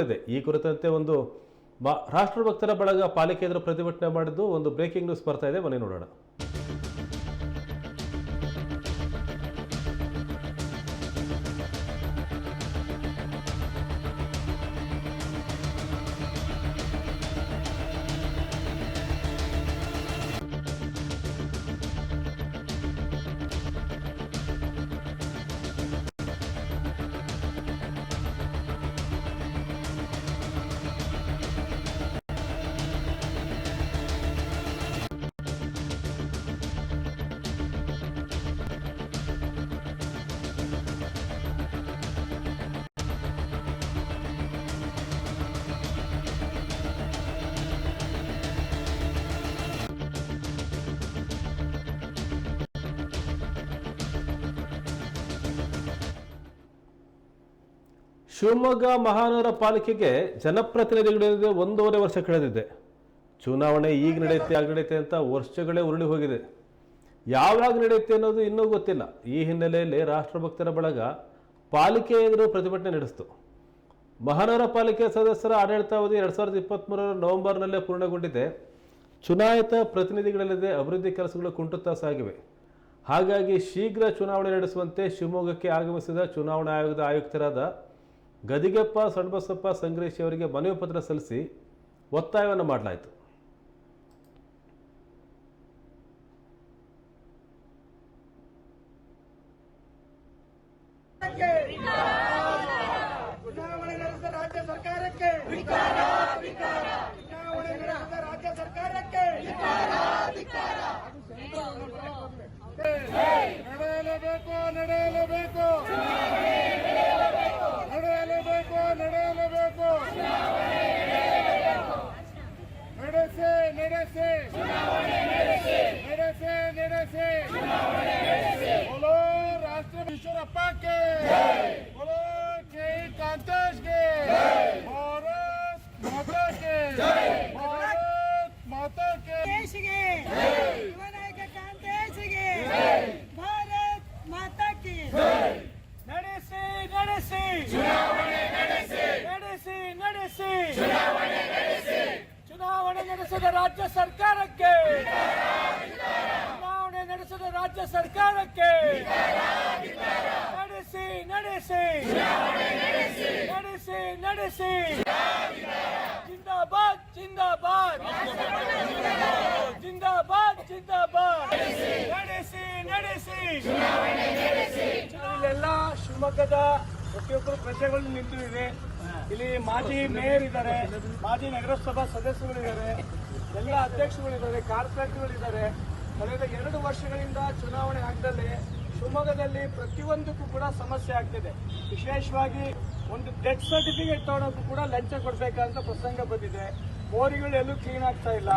ಇದೆ ಈ ಕುರಿತಂತೆ ಒಂದು ರಾಷ್ಟ್ರಭಕ್ತರ ಬಳಗ ಪಾಲಿಕೆ ಎದುರು ಪ್ರತಿಭಟನೆ ಮಾಡಿದ್ದು ಒಂದು ಬ್ರೇಕಿಂಗ್ ನ್ಯೂಸ್ ಬರ್ತಾ ಇದೆ. ಮನೆ ನೋಡೋಣ. ಶಿವಮೊಗ್ಗ ಮಹಾನಗರ ಪಾಲಿಕೆಗೆ ಜನಪ್ರತಿನಿಧಿಗಳಿಂದ ಒಂದೂವರೆ ವರ್ಷ ಕಳೆದಿದೆ. ಚುನಾವಣೆ ಈಗ ನಡೆಯುತ್ತೆ ಆಗ ನಡೆಯುತ್ತೆ ಅಂತ ವರ್ಷಗಳೇ ಉರುಳಿ ಹೋಗಿದೆ. ಯಾವಾಗ ನಡೆಯುತ್ತೆ ಅನ್ನೋದು ಇನ್ನೂ ಗೊತ್ತಿಲ್ಲ. ಈ ಹಿನ್ನೆಲೆಯಲ್ಲಿ ರಾಷ್ಟ್ರಭಕ್ತರ ಬಳಗ ಪಾಲಿಕೆ ಎದುರು ಪ್ರತಿಭಟನೆ ನಡೆಸಿತು. ಮಹಾನಗರ ಪಾಲಿಕೆ ಸದಸ್ಯರ ಆಡಳಿತಾವಧಿ ಎರಡು ಸಾವಿರದ ಇಪ್ಪತ್ತ್ಮೂರರ ನವೆಂಬರ್ನಲ್ಲೇ ಪೂರ್ಣಗೊಂಡಿದೆ. ಚುನಾಯಿತ ಪ್ರತಿನಿಧಿಗಳಲ್ಲದೆ ಅಭಿವೃದ್ಧಿ ಕೆಲಸಗಳು ಕುಂಟುತ್ತಾ ಸಾಗಿವೆ. ಹಾಗಾಗಿ ಶೀಘ್ರ ಚುನಾವಣೆ ನಡೆಸುವಂತೆ ಶಿವಮೊಗ್ಗಕ್ಕೆ ಆಗಮಿಸಿದ ಚುನಾವಣಾ ಆಯೋಗದ ಆಯುಕ್ತರಾದ ಗದಿಗೆಪ್ಪ ಸಣ್ಬಸಪ್ಪ ಸಂಗ್ರೇಶಿ ಅವರಿಗೆ ಮನವಿ ಪತ್ರ ಸಲ್ಲಿಸಿ ಒತ್ತಾಯವನ್ನು ಮಾಡಲಾಯಿತು. ನಡೆಯಲೇಬೇಕು ನಡೆಸಿದ बोलो राष्ट्र ईश्वरप्पा के बोलो के कांतेश के भारत माता के भारत माता के ದೇಶಿಗೆ ಯುವನಾಯಕ ಕಾಂತೇಶಿಗೆ ಭಾರತ್ ಮಾತಾ ಕಿ ನಡೆಸಿ ನಡೆಸಿ ಚುನಾವಣೆ ನಡೆಸಿ ನಡೆಸಿ ನಡೆಸಿ ಚುನಾವಣೆ ನಡೆಸಿ ಚುನಾವಣೆ ನಡೆಸಿದ ರಾಜ್ಯ ಸರ್ಕಾರಕ್ಕೆ ರಾಜ್ಯ ಸರ್ಕಾರಕ್ಕೆ. ನಡೆಸಿ ನಡೆಸಿ. ನಡೆಸಿ ನಡೆಸಿ. ಜಿಂದಾಬಾದ್ ಜಿಂದಾಬಾದ್. ಜಿಂದಾಬಾದ್ ಜಿಂದಾಬಾದ್. ನಡೆಸಿ ನಡೆಸಿ. ಇಲ್ಲೆಲ್ಲ ಶಿವಮೊಗ್ಗದ ಪ್ರತಿಯೊಬ್ಬರು ಪ್ರಜೆಗಳು ನಿಂತಿವೆ. ಇಲ್ಲಿ ಮಾಜಿ ಮೇಯರ್ ಇದ್ದಾರೆ, ಮಾಜಿ ನಗರಸಭಾ ಸದಸ್ಯಗಳಿದ್ದಾರೆ ಎಲ್ಲ ಅಧ್ಯಕ್ಷಗಳಿದ್ದಾರೆ ಕಾರ್ಪೊರೇಟ್ಗಳಿದ್ದಾರೆ ಕಳೆದ ಎರಡು ವರ್ಷಗಳಿಂದ ಚುನಾವಣೆ ಆಗದಲ್ಲಿ ಶಿವಮೊಗ್ಗದಲ್ಲಿ ಪ್ರತಿಯೊಂದಕ್ಕೂ ಕೂಡ ಸಮಸ್ಯೆ ಆಗ್ತಿದೆ. ವಿಶೇಷವಾಗಿ ಒಂದು ಡೆತ್ ಸರ್ಟಿಫಿಕೇಟ್ ತಗೊಳಕ್ಕೂ ಕೂಡ ಲಂಚ ಕೊಡ್ಬೇಕಂತ ಪ್ರಸಂಗ ಬಂದಿದೆ. ಮೋರಿಗಳು ಎಲ್ಲೂ ಕ್ಲೀನ್ ಆಗ್ತಾ ಇಲ್ಲ.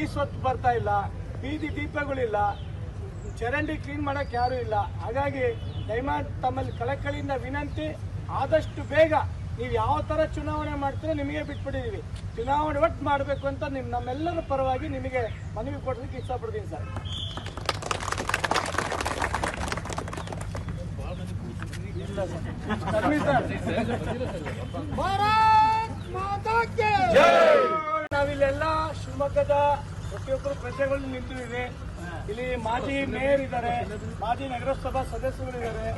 ಈ ಸ್ವತ್ತು ಬರ್ತಾ ಇಲ್ಲ. ಬೀದಿ ದೀಪಗಳಿಲ್ಲ. ಚರಂಡಿ ಕ್ಲೀನ್ ಮಾಡಕ್ ಯಾರು ಇಲ್ಲ. ಹಾಗಾಗಿ ದಯಮಾಡಿ ತಮ್ಮಲ್ಲಿ ಕಳಕಳಿಯಿಂದ ವಿನಂತಿ, ಆದಷ್ಟು ಬೇಗ ನೀವು ಯಾವ ಥರ ಚುನಾವಣೆ ಮಾಡ್ತೀರ ನಿಮಗೆ ಬಿಟ್ಬಿಟ್ಟಿದ್ದೀವಿ ಚುನಾವಣೆ ಒಟ್ಟು ಮಾಡಬೇಕು ಅಂತ ನಿಮ್ ನಮ್ಮೆಲ್ಲರ ಪರವಾಗಿ ನಿಮಗೆ ಮನವಿ ಕೊಡೋದಕ್ಕೆ ಇಷ್ಟಪಡ್ತೀನಿ ಸರ್. ನಾವಿಲ್ಲೆಲ್ಲ ಶಿವಮೊಗ್ಗದ ಪ್ರತಿಯೊಬ್ಬರು ಪ್ರಜೆಗಳು ನಿಂತಿದೆ ಇಲ್ಲಿ ಮಾಜಿ ಮೇಯರ್ ಇದ್ದಾರೆ, ಮಾಜಿ ನಗರಸಭಾ ಸದಸ್ಯಗಳಿದ್ದಾರೆ